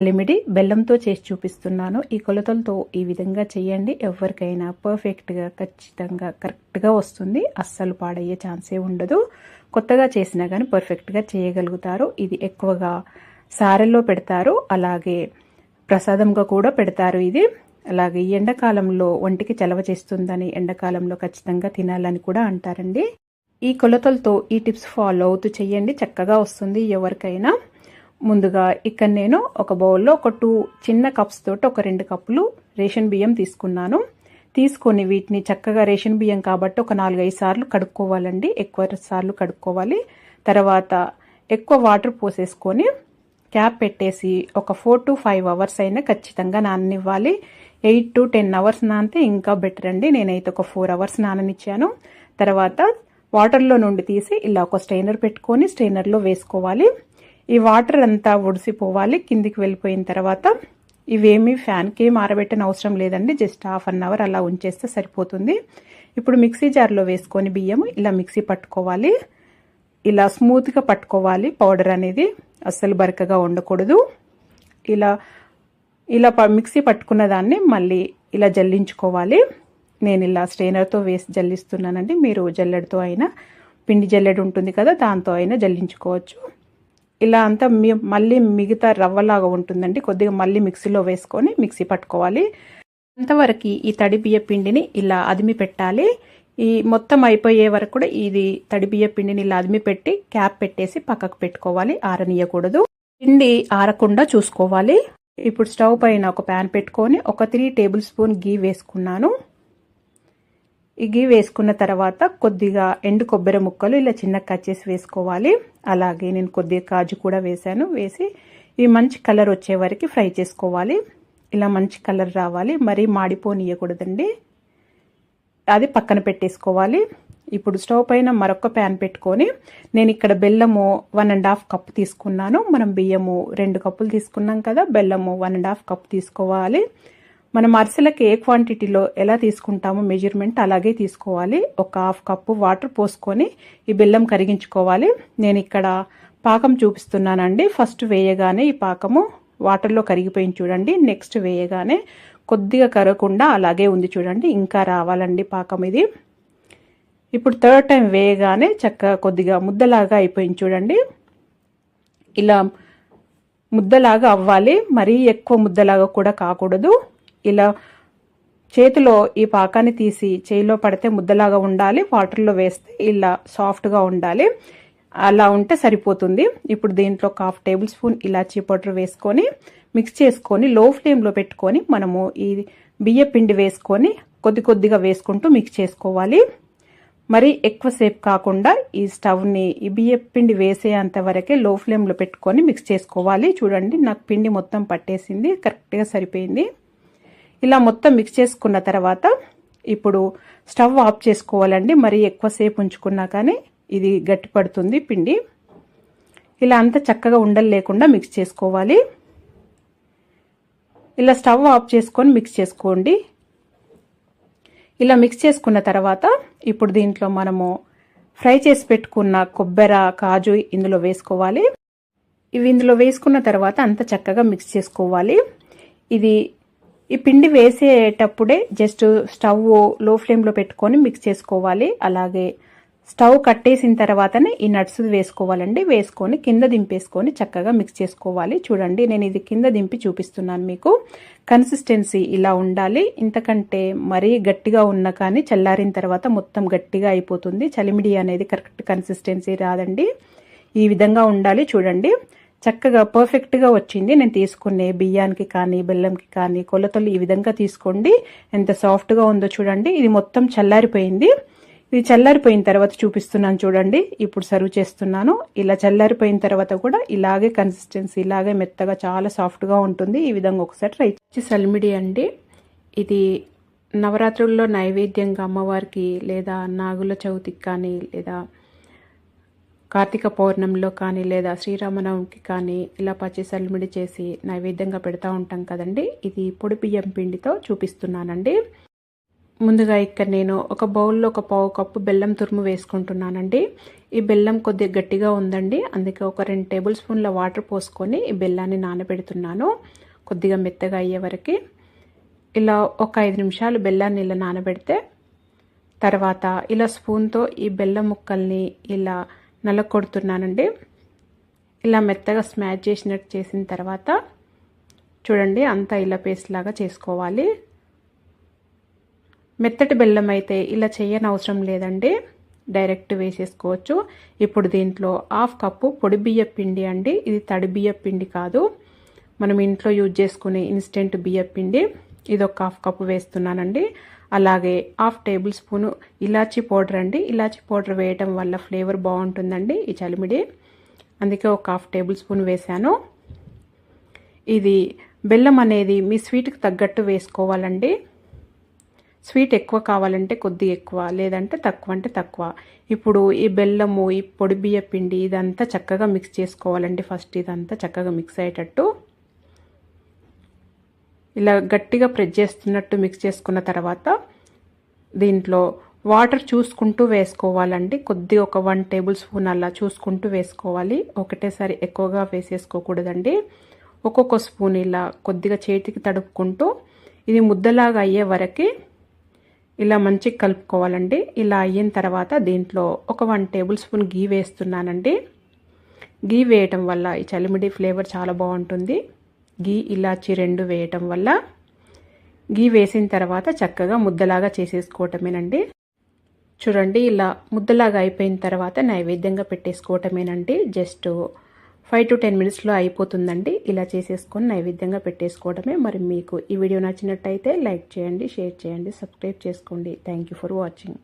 లిమిడి బెల్లంతో చేసి చూపిస్తున్నాను. ఈ కొలతలతో ఈ విధంగా చేయండి. ఎవరికైనా పర్ఫెక్ట్గా ఖచ్చితంగా కరెక్ట్గా వస్తుంది. అస్సలు పాడయ్యే ఛాన్సే ఉండదు. కొత్తగా చేసినా కానీ పర్ఫెక్ట్గా చేయగలుగుతారు. ఇది ఎక్కువగా సారెల్లో పెడతారు. అలాగే ప్రసాదంగా కూడా పెడతారు ఇది. అలాగే ఈ ఎండాకాలంలో ఒంటికి చలవ చేస్తుందని ఎండాకాలంలో ఖచ్చితంగా తినాలని కూడా అంటారండి. ఈ కొలతలతో ఈ టిప్స్ ఫాలో అవుతూ చేయండి. చక్కగా వస్తుంది ఎవరికైనా. ముందుగా ఇక్కడ నేను ఒక బౌల్లో ఒక టూ చిన్న కప్స్ తోటి ఒక రెండు కప్పులు రేషన్ బియ్యం తీసుకున్నాను. తీసుకొని వీటిని చక్కగా రేషన్ బియ్యం కాబట్టి ఒక నాలుగైదు సార్లు కడుక్కోవాలండి. ఎక్కువ సార్లు కడుక్కోవాలి. తర్వాత ఎక్కువ వాటర్ పోసేసుకొని క్యాప్ పెట్టేసి ఒక ఫోర్ టు ఫైవ్ అవర్స్ అయినా ఖచ్చితంగా నాననివ్వాలి. ఎయిట్ టు టెన్ అవర్స్ నానితే ఇంకా బెటర్ అండి. నేనైతే ఒక ఫోర్ అవర్స్ నాననిచ్చాను. తర్వాత వాటర్లో నుండి తీసి ఇలా ఒక స్ట్రైనర్ పెట్టుకొని స్ట్రైనర్లో వేసుకోవాలి. ఈ వాటర్ అంతా ఒడిసిపోవాలి. కిందికి వెళ్ళిపోయిన తర్వాత ఇవేమి ఫ్యాన్కి ఏం అవసరం లేదండి. జస్ట్ హాఫ్ అన్ అవర్ అలా ఉంచేస్తే సరిపోతుంది. ఇప్పుడు మిక్సీ జార్లో వేసుకొని బియ్యం ఇలా మిక్సీ పట్టుకోవాలి. ఇలా స్మూత్గా పట్టుకోవాలి. పౌడర్ అనేది అస్సలు బరకగా ఉండకూడదు. ఇలా ఇలా మిక్సీ పట్టుకున్న దాన్ని మళ్ళీ ఇలా జల్లించుకోవాలి. నేను ఇలా స్ట్రెయినర్తో వేసి జల్లిస్తున్నానండి. మీరు జల్లెడతో అయినా పిండి జల్లెడు ఉంటుంది కదా దాంతో అయినా జల్లించుకోవచ్చు. ఇలా అంతా మళ్ళీ మిగతా రవ్వలాగా ఉంటుందండి. కొద్దిగా మళ్ళీ మిక్సీలో వేసుకొని మిక్సీ పట్టుకోవాలి. అంతవరకు ఈ తడి బియ్య పిండిని ఇలా అదిమి పెట్టాలి. ఈ మొత్తం అయిపోయే వరకు కూడా ఇది తడి బియ్య పిండిని ఇలా అదిమి పెట్టి క్యాప్ పెట్టేసి పక్కకు పెట్టుకోవాలి. ఆరనీయకూడదు. పిండి ఆరకుండా చూసుకోవాలి. ఇప్పుడు స్టవ్ పైన ఒక ప్యాన్ పెట్టుకొని ఒక త్రీ టేబుల్ స్పూన్ గీ వేసుకున్నాను. ఇగి వేసుకున్న తర్వాత కొద్దిగా ఎండు కొబ్బరి ముక్కలు ఇలా చిన్న కట్ చేసి వేసుకోవాలి. అలాగే నేను కొద్దిగా కాజు కూడా వేసాను వేసి ఇవి మంచి కలర్ వచ్చే వరకు ఫ్రై చేసుకోవాలి. ఇలా మంచి కలర్ రావాలి. మరీ మాడిపోనియకూడదండి. అది పక్కన పెట్టేసుకోవాలి. ఇప్పుడు స్టవ్ పైన మరొక ప్యాన్ పెట్టుకొని నేను ఇక్కడ బెల్లము వన్ అండ్ హాఫ్ కప్ తీసుకున్నాను. మనం బియ్యము రెండు కప్పులు తీసుకున్నాం కదా. బెల్లము వన్ అండ్ హాఫ్ కప్ తీసుకోవాలి. మనం అరిసెలకు ఏ క్వాంటిటీలో ఎలా తీసుకుంటామో మెజర్మెంట్ అలాగే తీసుకోవాలి. ఒక హాఫ్ కప్పు వాటర్ పోసుకొని ఈ బెల్లం కరిగించుకోవాలి. నేను ఇక్కడ పాకం చూపిస్తున్నానండి. ఫస్ట్ వేయగానే ఈ పాకము వాటర్లో కరిగిపోయింది చూడండి. నెక్స్ట్ వేయగానే కొద్దిగా కరగకుండా అలాగే ఉంది చూడండి. ఇంకా రావాలండి పాకం ఇది. ఇప్పుడు థర్డ్ టైం వేయగానే చక్కగా కొద్దిగా ముద్దలాగా అయిపోయింది చూడండి. ఇలా ముద్దలాగా అవ్వాలి. మరీ ఎక్కువ ముద్దలాగా కూడా కాకూడదు. ఇలా చేతిలో ఈ పాకాన్ని తీసి చేయిలో పడితే ముద్దలాగా ఉండాలి వాటర్లో వేస్తే ఇలా సాఫ్ట్గా ఉండాలి. అలా ఉంటే సరిపోతుంది. ఇప్పుడు దీంట్లో ఒక హాఫ్ టేబుల్ స్పూన్ ఇలాచీ పౌడర్ వేసుకొని మిక్స్ చేసుకొని లో ఫ్లేమ్లో పెట్టుకొని మనము ఈ బియ్య పిండి వేసుకొని కొద్ది కొద్దిగా వేసుకుంటూ మిక్స్ చేసుకోవాలి. మరి ఎక్కువసేపు కాకుండా ఈ స్టవ్ని ఈ బియ్య పిండి వేసేంత వరకే లో ఫ్లేమ్లో పెట్టుకొని మిక్స్ చేసుకోవాలి. చూడండి నాకు పిండి మొత్తం పట్టేసింది కరెక్ట్గా సరిపోయింది. ఇలా మొత్తం మిక్స్ చేసుకున్న తర్వాత ఇప్పుడు స్టవ్ ఆఫ్ చేసుకోవాలండి. మరి ఎక్కువసేపు ఉంచుకున్నా కానీ ఇది గట్టి పడుతుంది పిండి. ఇలా అంతా చక్కగా ఉండలు లేకుండా మిక్స్ చేసుకోవాలి. ఇలా స్టవ్ ఆఫ్ చేసుకొని మిక్స్ చేసుకోండి. ఇలా మిక్స్ చేసుకున్న తర్వాత ఇప్పుడు దీంట్లో మనము ఫ్రై చేసి పెట్టుకున్న కొబ్బెర కాజు ఇందులో వేసుకోవాలి. ఇవి ఇందులో వేసుకున్న తర్వాత అంత చక్కగా మిక్స్ చేసుకోవాలి. ఇది ఈ పిండి వేసేటప్పుడే జస్ట్ స్టవ్లో ఫ్లేమ్లో పెట్టుకొని మిక్స్ చేసుకోవాలి. అలాగే స్టవ్ కట్టేసిన తర్వాతనే ఈ నట్స్ వేసుకోవాలండి. వేసుకొని కింద దింపేసుకొని చక్కగా మిక్స్ చేసుకోవాలి. చూడండి నేను ఇది కింద దింపి చూపిస్తున్నాను మీకు. కన్సిస్టెన్సీ ఇలా ఉండాలి. ఇంతకంటే మరీ గట్టిగా ఉన్నా కానీ చల్లారిన తర్వాత మొత్తం గట్టిగా అయిపోతుంది. చలిమిడి అనేది కరెక్ట్ కన్సిస్టెన్సీ రాదండి. ఈ విధంగా ఉండాలి. చూడండి చక్కగా పర్ఫెక్ట్గా వచ్చింది. నేను తీసుకునే బియ్యానికి కానీ బెల్లంకి కానీ కొలతలు ఈ విధంగా తీసుకోండి. ఎంత సాఫ్ట్గా ఉందో చూడండి. ఇది మొత్తం చల్లారిపోయింది. ఇది చల్లారిపోయిన తర్వాత చూపిస్తున్నాను చూడండి. ఇప్పుడు సర్వ్ చేస్తున్నాను. ఇలా చల్లారిపోయిన తర్వాత కూడా ఇలాగే కన్సిస్టెన్సీ ఇలాగే మెత్తగా చాలా సాఫ్ట్గా ఉంటుంది. ఈ విధంగా ఒకసారి ట్రై చేసి సల్మిడి అండి. ఇది నవరాత్రుల్లో నైవేద్యంగా అమ్మవారికి లేదా నాగుల చవితికి కానీ లేదా కార్తీక పౌర్ణమిలో కానీ లేదా శ్రీరామనవమికి కానీ ఇలా పచ్చి సల్మిడి చేసి నైవేద్యంగా పెడతా ఉంటాం కదండి. ఇది పొడి బియ్యం పిండితో చూపిస్తున్నానండి. ముందుగా ఇక్కడ నేను ఒక బౌల్లో ఒక పావు కప్పు బెల్లం తురుము వేసుకుంటున్నానండి. ఈ బెల్లం కొద్దిగా గట్టిగా ఉందండి. అందుకే ఒక రెండు టేబుల్ స్పూన్ల వాటర్ పోసుకొని ఈ బెల్లాన్ని నానబెడుతున్నాను కొద్దిగా మెత్తగా అయ్యే వరకు. ఇలా ఒక ఐదు నిమిషాలు బెల్లాన్ని ఇలా నానబెడితే తర్వాత ఇలా స్పూన్తో ఈ బెల్లం ముక్కల్ని ఇలా నలకొడుతున్నానండి. ఇలా మెత్తగా స్మాష్ చేసినట్టు చేసిన తర్వాత చూడండి అంతా ఇలా పేస్ట్ లాగా చేసుకోవాలి. మెత్తటి బెల్లం అయితే ఇలా చేయని అవసరం లేదండి. డైరెక్ట్ వేసేసుకోవచ్చు. ఇప్పుడు దీంట్లో హాఫ్ కప్పు పొడి బియ్య పిండి అండి. ఇది తడి బియ్య పిండి కాదు. మనం ఇంట్లో యూజ్ చేసుకునే ఇన్స్టెంట్ బియ్య పిండి. ఇది ఒక హాఫ్ కప్పు వేస్తున్నానండి. అలాగే హాఫ్ టేబుల్ స్పూను ఇలాచీ పౌడర్ అండి. ఇలాచీ పౌడర్ వేయటం వల్ల ఫ్లేవర్ బాగుంటుందండి ఈ చలిమిడి. అందుకే ఒక హాఫ్ టేబుల్ స్పూన్ వేశాను. ఇది బెల్లం అనేది మీ స్వీట్కి తగ్గట్టు వేసుకోవాలండి. స్వీట్ ఎక్కువ కావాలంటే కొద్ది ఎక్కువ లేదంటే తక్కువ అంటే తక్కువ. ఇప్పుడు ఈ బెల్లము ఈ పొడి బియ్య పిండి ఇదంతా చక్కగా మిక్స్ చేసుకోవాలండి. ఫస్ట్ ఇదంతా చక్కగా మిక్స్ అయ్యేటట్టు. ఇలా గట్టిగా ప్రెస్ చేస్తున్నట్టు మిక్స్ చేసుకున్న తర్వాత దీంట్లో వాటర్ చూసుకుంటూ వేసుకోవాలండి. కొద్దిగా ఒక వన్ టేబుల్ స్పూన్ అలా చూసుకుంటూ వేసుకోవాలి. ఒకటేసారి ఎక్కువగా వేసేసుకోకూడదండి. ఒక్కొక్క స్పూన్ ఇలా కొద్దిగా చేతికి తడుపుకుంటూ ఇది ముద్దలాగా అయ్యే వరకు ఇలా మంచిగా కలుపుకోవాలండి. ఇలా అయిన తర్వాత దీంట్లో ఒక వన్ టేబుల్ స్పూన్ గీ వేస్తున్నానండి. గీ వేయటం వల్ల ఈ చలిమిడి ఫ్లేవర్ చాలా బాగుంటుంది. గీ ఇలాచి రెండు వేయటం వల్ల గీ వేసిన తర్వాత చక్కగా ముద్దలాగా చేసేసుకోవటమేనండి. చూడండి ఇలా ముద్దలాగా అయిపోయిన తర్వాత నైవేద్యంగా పెట్టేసుకోవటమేనండి. జస్ట్ ఫైవ్ టు టెన్ మినిట్స్లో అయిపోతుందండి. ఇలా చేసేసుకొని నైవేద్యంగా పెట్టేసుకోవడమే మరి మీకు ఈ వీడియో నచ్చినట్టయితే లైక్ చేయండి షేర్ చేయండి సబ్స్క్రైబ్ చేసుకోండి. Thank you for watching.